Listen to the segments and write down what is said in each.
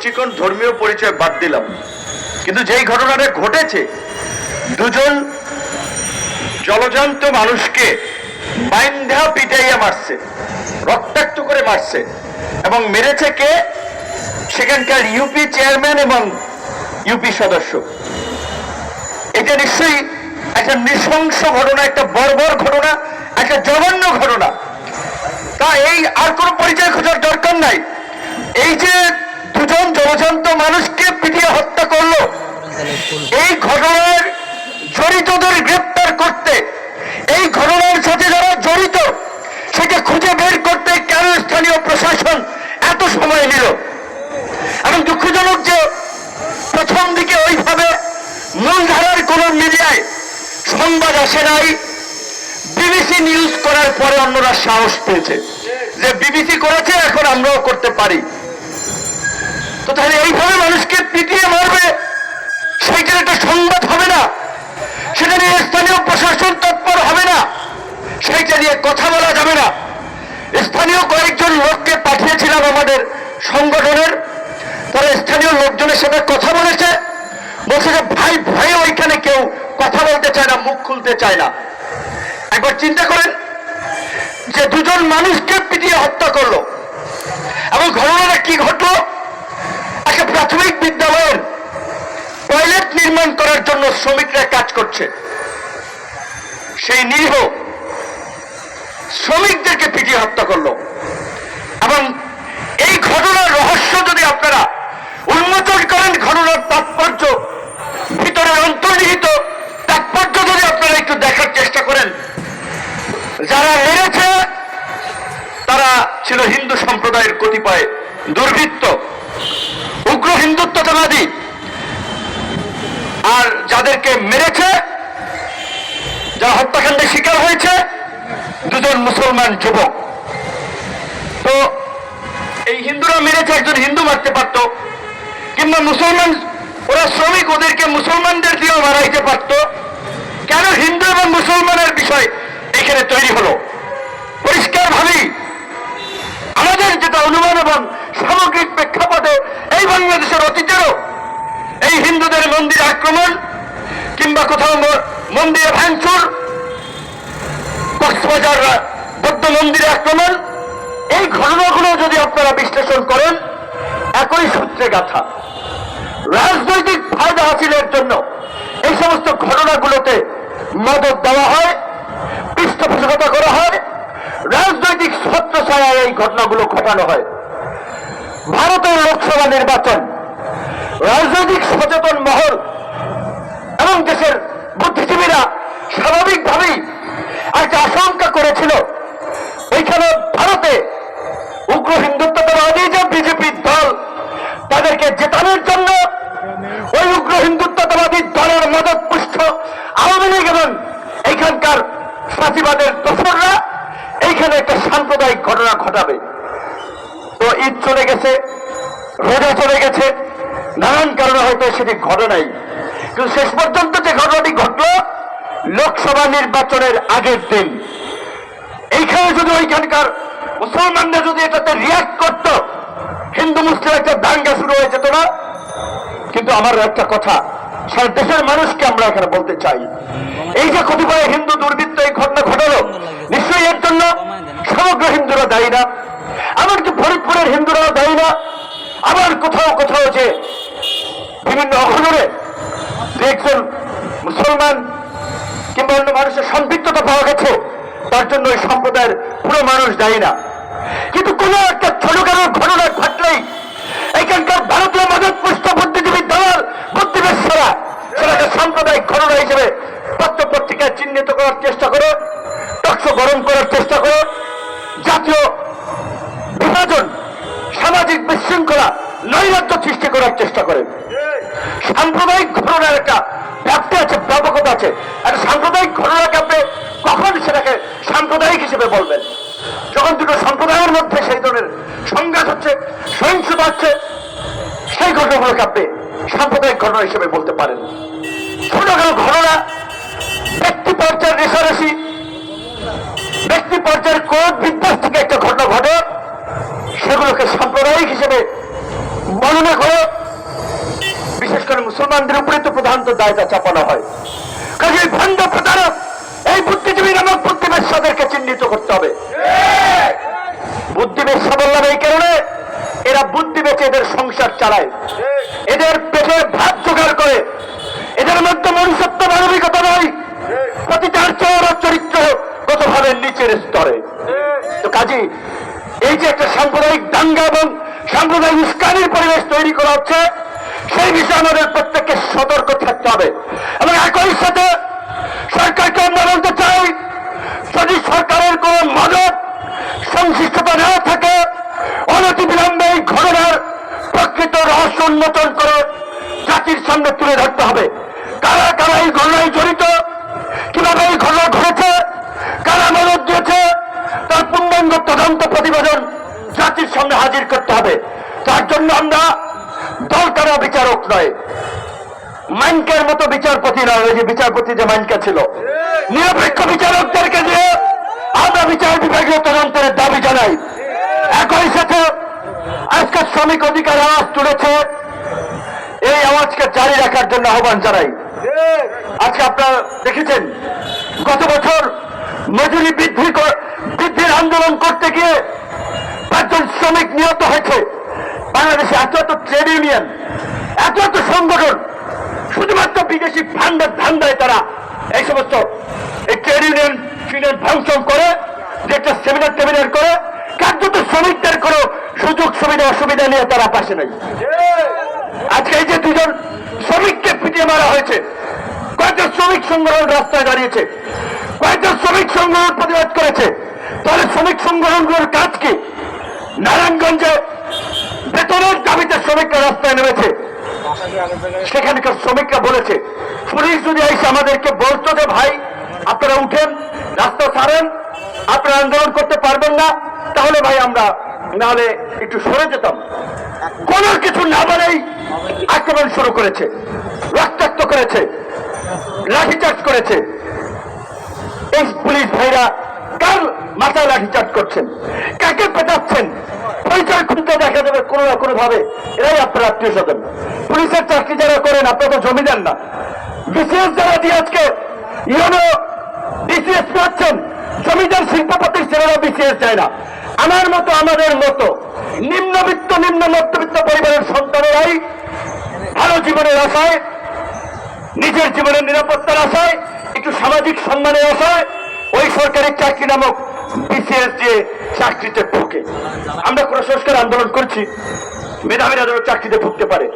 দৃষ্টিকোণ ধর্মীয় পরিচয় বাদ দিলাম। কিন্তু যেই ঘটনাটা ঘটেছে, দুজন জলজান্ত মানুষকে বাইন্ধা পিটাইয়া মারছে, রক্তাক্ত করে মারছে এবং মেরেছে কে? সেখানকার ইউপি চেয়ারম্যান এবং ইউপি সদস্য। এটা নিশ্চয়ই একটা নৃশংস ঘটনা, একটা বর্বর ঘটনা, একটা জঘন্য ঘটনা। তা এই আর কোনো পরিচয় খোঁজার দরকার নাই। এই যে জলজান্ত মানুষকে পিটিয়ে হত্যা করল। এই ঘটনার জড়িতদের গ্রেপ্তার করতে, এই ঘটনার সাথে যারা জড়িত সেটা খুঁজে বের করতে কেন স্থানীয় প্রশাসন এত সময় নিল? এবং দুঃখজনক যে প্রথম দিকে ওইভাবে মূলধারার কোন মিডিয়ায় সংবাদ আসে নাই। বিবিসি নিউজ করার পরে অন্যরা সাহস পেয়েছে যে বিবিসি করেছে, এখন আমরাও করতে পারি। তো তাহলে এইভাবে মানুষকে পিটিয়ে মারবে? সেইটার একটা সংবাদ হবে না। সেটা নিয়ে স্থানীয় প্রশাসন তৎপর হবে না। সেইটা নিয়ে কথা বলা যাবে না। স্থানীয় কয়েকজন লোককে পাঠিয়েছিলাম আমাদের সংগঠনের। তারা স্থানীয় লোকজনের সাথে কথা বলেছে। বলছে যে, ভাই, ভয়ে ওইখানে কেউ কথা বলতে চায় না, মুখ খুলতে চায় না। একবার চিন্তা করেন যে, দুজন মানুষকে পিটিয়ে হত্যা করল। এবং ঘটনাটা কি ঘটলো? একটা প্রাথমিক বিদ্যালয়ের টয়লেট নির্মাণ করার জন্য শ্রমিকরা কাজ করছে। সেই নিরীহ শ্রমিকদেরকে পিটিয়ে হত্যা করল। এবং এই ঘটনার রহস্য যদি আপনারা উন্মোচন করেন, ঘটনার তাৎপর্য ভিতরে অন্তর্নিহিত তাৎপর্য যদি আপনারা একটু দেখার চেষ্টা করেন, যারা মেরেছে, তারা ছিল হিন্দু সম্প্রদায়ের কতিপয় দুর্বৃত্ত উগ্র হিন্দুত্ববাদী আর যাদেরকে মেরেছে, যারা হত্যাকাণ্ডের শিকার হয়েছে, দুজন মুসলমান যুবক। তো এই হিন্দুরা মেরেছে, একজন হিন্দু মারতে পারত, কিংবা মুসলমান, ওরা শ্রমিক, ওদেরকে মুসলমানদের দিয়েও মারাইতে পারত। কেন হিন্দু এবং মুসলমানের বিষয় এখানে তৈরি হলো? পরিষ্কার ভাবি আমাদের যেটা অনুমান এবং সামগ্রিক প্রেক্ষাপটে এই বাংলাদেশের অতীতেরও এই হিন্দুদের মন্দির আক্রমণ কিংবা কোথাও মন্দিরে ভাঙচুর কক্সবাজার বৌদ্ধ মন্দিরে আক্রমণ, এই ঘটনাগুলো যদি আপনারা বিশ্লেষণ করেন, একই সূত্রে গাথা। রাজনৈতিক ফায়দা হাসিলের জন্য এই সমস্ত ঘটনাগুলোতে মদত দেওয়া হয়, পৃষ্ঠপোষকতা করা হয়, রাজনৈতিক ছত্রছায়ায় এই ঘটনাগুলো ঘটানো হয়। ভারতের লোকসভা নির্বাচন রাজনৈতিক সচেতন মহল এবং দেশের বুদ্ধিজীবীরা স্বাভাবিকভাবেই একটা আশঙ্কা করেছিল। এইখানে ভারতে উগ্র হিন্দুত্ববাদী যে বিজেপির দল, তাদেরকে জেতানোর জন্য ওই উগ্র হিন্দুত্ববাদী দলের মদত পুষ্ট আওয়ামী লীগ এবং এইখানকার ফাঁসিবাদের দোসররা এইখানে একটা সাম্প্রদায়িক ঘটনা ঘটাবে। তো ঈদ চলে গেছে, রোজা চলে গেছে নানান কারণে হয়তো সেটি ঘটে নাই। কিন্তু শেষ পর্যন্ত যে ঘটনাটি ঘটলো, লোকসভা নির্বাচনের আগের দিন। এইখানে যদি ওইখানকার মুসলমানরা যদি এটাতে রিয়াক্ট করত, হিন্দু, মুসলিম একটা দাঙ্গা শুরু হয়ে যেত না। কিন্তু আমার একটা কথা, সারা দেশের মানুষকে আমরা এখানে বলতে চাই। এই যে কতিপয় হিন্দু দুর্বৃত্ত এই ঘটনা ঘটালো, নিশ্চয়ই এর জন্য সমগ্র হিন্দুরা দায়ী না। আমার এমনকি ফরিদপুরের হিন্দুরাও দায়ী না। আবার কোথাও কোথাও যে বিভিন্ন অঘটনে একজন মুসলমান কিংবা অন্য মানুষের সম্পৃক্ততা পাওয়া গেছে, তার জন্য ওই সম্প্রদায়ের পুরো মানুষ দায়ী না। কিন্তু কোন একটা ছোটখাটো ঘটনা ঘটলেই এখানকার ভারতীয় মদত পুষ্ট বুদ্ধিজীবী দল বুদ্ধিবেশ্বরা সেটাকে সাম্প্রদায়িক ঘটনা হিসেবে পত্র পত্রিকায় চিহ্নিত করার চেষ্টা করো, টকশো গরম করার চেষ্টা করো। জাতীয় বিভাজন সামাজিক বিশৃঙ্খলা নৈরাজ্য সৃষ্টি করার চেষ্টা করেন সাম্প্রদায়িক ঘটনার একটা ব্যাপ্তি আছে, ব্যাপকতা আছে। আর সাম্প্রদায়িক ঘটনাকে আপনি কখন সেটাকে সাম্প্রদায়িক হিসেবে বলবেন? যখন দুটো সম্প্রদায়ের মধ্যে সেই ধরনের সংঘাত হচ্ছে, সহিংসতা হচ্ছে, সেই ঘটনাগুলোকে আপনি সাম্প্রদায়িক ঘটনা হিসেবে বলতে পারেন। সেগুলোকে সাম্প্রদায়িক হিসেবে বর্ণনা করে বিশেষ করে মুসলমানদের উপরে তো প্রধানত দায়টা চাপানো হয়। কাজে ভণ্ড প্রতারক, এই বুদ্ধিজীবী নামক বুদ্ধিবেশাদেরকে চিহ্নিত করতে হবে। বুদ্ধিবেশা বললাম এই কারণে এরা বুদ্ধি বেচে এদের সংসার চালায়। এদের পেটে ভাত জোগাড় করে। এদের মধ্যে মনুষ্যত্ব মানবিকতা নয় প্রতিটার চর চরিত্র কতভাবে নিচের স্তরে। তো কাজী এই যে একটা সাম্প্রদায়িক দাঙ্গা এবং সাম্প্রদায়িক উস্কানির পরিবেশ তৈরি করা হচ্ছে, সেই বিষয়ে আমাদের প্রত্যেককে সতর্ক থাকতে হবে। এবং একই সাথে সরকারকে আমরা বলতে চাই, যদি সরকারের কোন মদত, সংশ্লিষ্টতা না থাকে অনতি বিলম্বে এই ঘটনার প্রকৃত রহস্য উন্মোচন করে জাতির সামনে তুলে ধরতে হবে। কারা কারা এই ঘটনায় জড়িত, কীভাবে এই ঘটনা ঘটেছে, কারা মদত দিয়েছে পূর্ণাঙ্গ তদন্ত প্রতিবেদন জাতির সামনে হাজির করতে হবে। তার জন্য আমরা দল কারা বিচারক নয়। মাইনকের মতো বিচারপতি নয়। ওই যে বিচারপতি যে মাইনকা ছিল। নিরপেক্ষ বিচারকদেরকে দিয়ে আমরা বিচার বিভাগীয় তদন্তের দাবি জানাই। একই সাথে আজকে শ্রমিক অধিকার আওয়াজ তুলেছে। এই আওয়াজকে জারি রাখার জন্য আহ্বান জানাই। আজকে আপনারা দেখেছেন, গত বছর মজুরি বৃদ্ধি আন্দোলন করতে গিয়ে পাঁচজন শ্রমিক নিহত হয়েছে। বাংলাদেশে এত এত ট্রেড ইউনিয়ন এত এত সংগঠন, শুধুমাত্র বিদেশি ফান্ডের ধান্দায় তারা এই সমস্ত এই ট্রেড ইউনিয়ন ইউনিয়ন ফাংশন করে যে একটা সেমিনার টেমিনার করে, কার্যত শ্রমিকদের কোনো সুযোগ সুবিধা অসুবিধা নিয়ে তারা পাশে নেই। আজকে এই যে দুজন শ্রমিককে পিটিয়ে মারা হয়েছে কয়েকটা শ্রমিক সংগঠন রাস্তায় দাঁড়িয়েছে কয়েকটা শ্রমিক সংগঠন প্রতিবাদ করেছে তাহলে শ্রমিক সংগঠনগুলোর কাজ কি? নারায়ণগঞ্জে বেতনের দাবিতে শ্রমিকরা রাস্তায় নেমেছে। সেখানকার শ্রমিকরা বলেছে, পুলিশ যদি এসে আমাদেরকে বলতো যে, ভাই, আপনারা উঠেন, রাস্তা ছাড়েন, আপনারা আন্দোলন করতে পারবেন না, তাহলে ভাই আমরা নাহলে একটু সরে যেতাম। কোন কিছু না বলেই আক্রমণ শুরু করেছে, রক্তাক্ত করেছে, লাঠিচার্জ করেছে। এই পুলিশ ভাইরা কার মাথায় লাঠিচার্জ করছেন। কাকে পেটাচ্ছেন? পরিচয় খুঁজতে দেখা যাবে কোনো না কোনো ভাবে এরাই আপনার আত্মীয় স্বজন। পুলিশের চাকরি যারা করেন, আপনারা তো জমি দেন না। বিসিএস যারা দিয়ে আজকে ইউনো বিসিএস পাচ্ছেন জমিদার শিল্পপতির ছেলেরা বিসিএস যায় না। আমার মতো, আমাদের মতো, নিম্নবিত্ত, নিম্ন মধ্যবিত্ত পরিবারের সন্তানেরাই ভালো জীবনের আশায়, নিজের জীবনের নিরাপত্তার আশায়, একটু সামাজিক সম্মানের আশায় ওই সরকারি চাকরি নামক বিসিএস দিয়ে চাকরিতে ঢুকে। আমরা কোন সংস্কার আন্দোলন করছি, মেধাবীরা যেন চাকরিতে ঢুকতে পারে।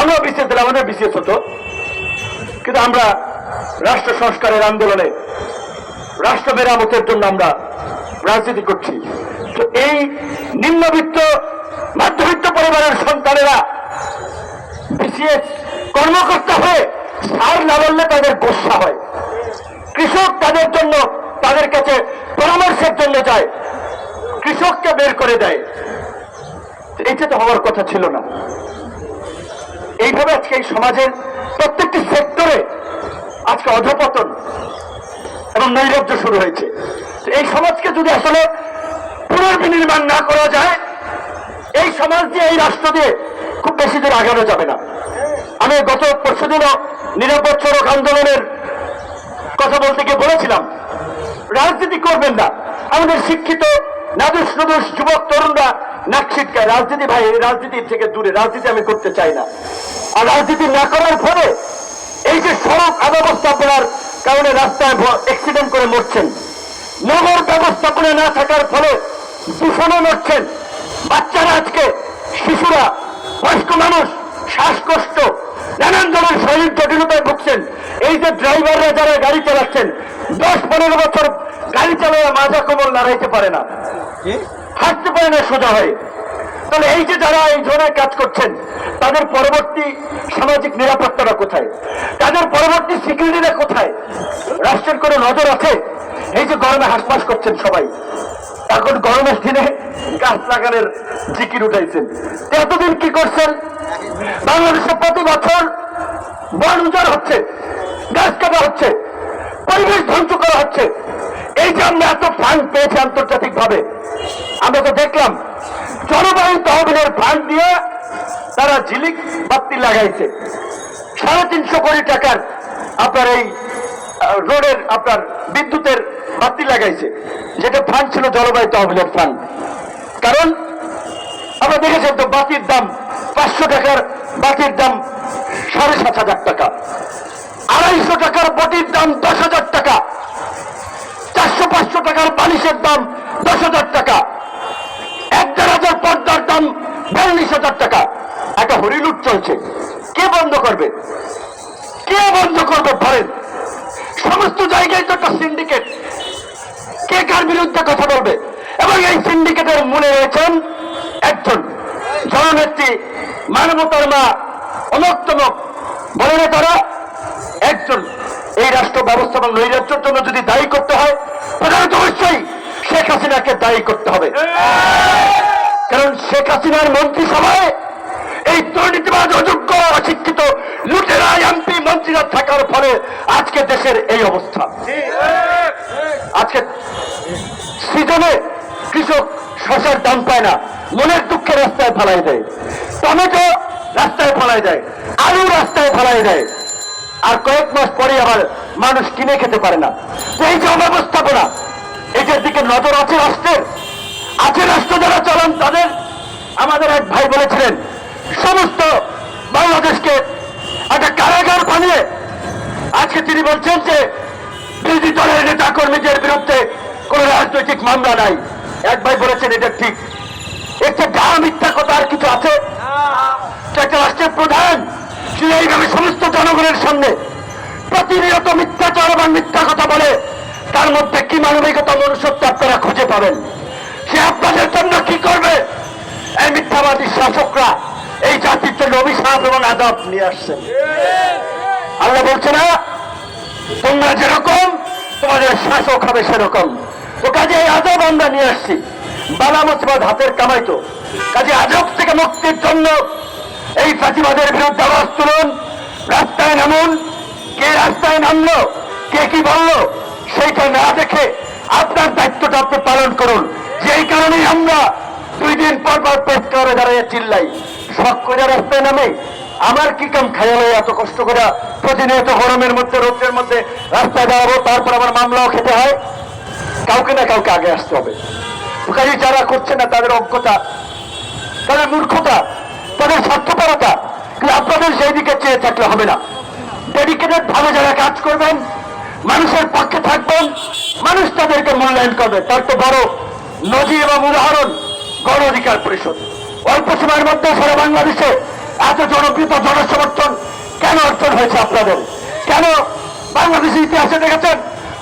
আমরা বিসিএস দিলে আমাদের বিসিএস হতো। কিন্তু আমরা রাষ্ট্র সংস্কারের আন্দোলনে, রাষ্ট্র মেরামতের জন্য আমরা রাজনীতি করছি। তো এই নিম্নবিত্ত, মধ্যবিত্ত পরিবারের সন্তানেরা বিসিএস কর্মকর্তা হয়ে সার না বললে তাদের গোসা হয়। কৃষক তাদের জন্য তাদের কাছে পরামর্শের জন্য যায়, কৃষককে বের করে দেয়। এইটা তো হওয়ার কথা ছিল না। এইভাবে আজকে এই সমাজের প্রত্যেকটি সেক্টরে আজকে অধপতন এবং নৈরাজ্য শুরু হয়েছে। এই সমাজকে যদি আসলে পুনর্বিনির্মাণ না করা যায়, এই সমাজ দিয়ে, এই রাষ্ট্র দিয়ে খুব বেশি দূর আগানো যাবে না। আমি গত পরশুদিনও নিরাপদ সড়ক আন্দোলনের কথা বলতে গিয়ে বলেছিলাম রাজনীতি করবেন না। আমাদের শিক্ষিত, নাদুস নদুস যুবক তরুণরা নাক রাজনীতি ভাই রাজনীতির থেকে দূরে, রাজনীতি আমি করতে চাই না। আর রাজনীতি না করার ফলে এই যে সড়ক অব্যবস্থাপনার কারণে রাস্তায় অ্যাক্সিডেন্ট করে মরছেন। নগর ব্যবস্থাপনা না থাকার ফলে দূষণে মরছেন বাচ্চারা আজকে, শিশুরা, বয়স্ক মানুষ, শ্বাসকষ্ট, নানান ধরনের শরীর জটিলতায় ভুগছেন। এই যে ড্রাইভাররা যারা গাড়ি চালাচ্ছেন দশ পনেরো বছর গাড়ি চালায় মাজা কোমল নাড়াইতে পারে না। হাঁটতে পারে না সোজা হয়ে। তাহলে এই যে যারা এই ধরনের কাজ করছেন তাদের পরবর্তী সামাজিক নিরাপত্তাটা কোথায়? তাদের পরবর্তী সিকিউরিটিটা কোথায়? রাষ্ট্রের কোনো নজর আছে? এই যে গরমে হাসপাস করছেন সবাই। এখন গরমের দিনে গাছ লাগানোর জিকির উঠাইছেন। এতদিন কি করছেন? বাংলাদেশে প্রতি বছর বন উজাড় হচ্ছে গাছ কাটা হচ্ছে। পরিবেশ ধ্বংস করা হচ্ছে? এই যে আমরা এত ফান্ড পেয়েছি আন্তর্জাতিক ভাবে আমরা তো দেখলাম জলবায়ু তহবিলের ফান্ড দিয়ে তারা ঝিলিক বাতি লাগাইছে। সাড়ে তিনশো কোটি টাকার আপনার এই রোডের আপনার বিদ্যুতের বাতি লাগাইছে। যেটা ফান্ড ছিল জলবায়ু তহবিলের ফান্ড কারণ আমরা দেখেছেন তো বাতির দাম পাঁচশো টাকার বাতির দাম সাড়ে সাত হাজার টাকা। আড়াইশো টাকার বটির দাম দশ হাজার টাকা। চারশো পাঁচশো টাকার বালিশের দাম দশ হাজার টাকা। এক দেড় হাজার পর্দার দাম বিয়াল্লিশ হাজার টাকা। একটা হরিলুট চলছে। কে বন্ধ করবে? কে বন্ধ করবে বলেন সমস্ত জায়গায় তো একটা সিন্ডিকেট কে কার বিরুদ্ধে কথা বলবে? এবং এই সিন্ডিকেটের মূলে রয়েছেন একজন জননেত্রী, মানবতার মা অনক্তমক বলে তারা একজন এই রাষ্ট্র ব্যবস্থা এবং নৈরাজ্যের জন্য যদি দায়ী করতে হয়, প্রধানত অবশ্যই শেখ হাসিনাকে দায়ী করতে হবে। কারণ শেখ হাসিনার মন্ত্রিসভায় এই দুর্নীতিবাদ অযোগ্য, অশিক্ষিত লুটেরা, এমপি, মন্ত্রীরা থাকার ফলে আজকে দেশের এই অবস্থা। আজকে সিজনে কৃষক শশার দাম পায় না, মনের দুঃখে রাস্তায় ফেলাই দেয়, টমেটো রাস্তায় ফেলাই দেয়, আলু রাস্তায় ফেলাই দেয়। আর কয়েক মাস পরে আবার মানুষ কিনে খেতে পারে না। তো এই যে অব্যবস্থাপনা এটার দিকে নজর আছে রাষ্ট্রের আছে রাষ্ট্র যারা চলান তাদের। আমাদের এক ভাই বলেছিলেন সমস্ত বাংলাদেশকে একটা কারাগার বানিয়ে। আজকে তিনি বলছেন যে বিরোধী দলের নেতা কর্মীদের বিরুদ্ধে কোন রাজনৈতিক মামলা নাই। এক ভাই বলেছেন এটা ঠিক। একটা যা মিথ্যা কথা আর কিছু আছে? একটা রাষ্ট্রের প্রধান সে এইভাবে সমস্ত জনগণের সামনে প্রতিনিয়ত মিথ্যাচার এবং মিথ্যা কথা বলে, তার মধ্যে কি মানবিকতা মনুষ্যত্ব আপনারা খুঁজে পাবেন? সে আপনাদের জন্য কি করবে? এই মিথ্যাবাদী শাসকরা এই জাতির জন্য অভিশাপ এবং আদাব নিয়ে আসছেন আল্লাহ বলছে না, তোমরা যেরকম, তোমাদের শাসক হবে সেরকম। তো কাজে এই আজব আমরা নিয়ে আসছি। বালা মুসিবত হাতের কামাইতো কাজে আজব থেকে মুক্তির জন্য এই ফাঁসিবাদের বিরুদ্ধে আওয়াজ তুলুন। রাস্তায় নামুন। কে রাস্তায় নামলো? কে কি বলল? সেইটা না দেখে আপনার দায়িত্বটা আপনি পালন করুন। যেই কারণেই আমরা দুই দিন পর পর পেট করে দাঁড়িয়ে চিল্লাই। শখ করে রাস্তায় নামে। আমার কি কাম খেয়াল এত কষ্ট করে প্রতিনিয়ত গরমের মধ্যে রোদ্রের মধ্যে রাস্তায় দাঁড়াবো, তারপর আমার মামলাও খেতে হয়? কাউকে না কাউকে আগে আসতে হবে। কাজে যারা করছে না তাদের অজ্ঞতা, তাদের মূর্খতা তাদের স্বার্থপরতা আপনাদের সেই দিকে চেয়ে থাকলে হবে না? ডেডিকেটেড ভাবে যারা কাজ করবেন, মানুষের পক্ষে থাকবেন, মানুষ তাদেরকে মূল্যায়ন করবে। তার তো বড় নজির এবং উদাহরণ গণ অধিকার পরিষদ। অল্প সময়ের মধ্যে সারা বাংলাদেশে এত জনপ্রিয় জনসমর্থন কেন অর্জন হয়েছে আপনাদের? কেন বাংলাদেশের ইতিহাসে দেখেছেন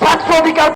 ছাত্র অধিকার